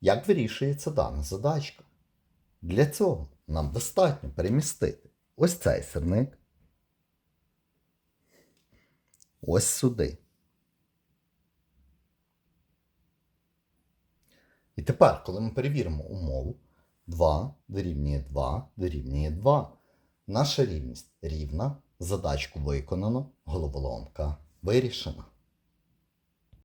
Як вирішується дана задачка? Для цього нам достатньо перемістити ось цей сирник ось сюди. І тепер, коли ми перевіримо умову, 2 дорівнює 2 дорівнює 2. Наша рівність рівна, задачку виконано, головоломка вирішена.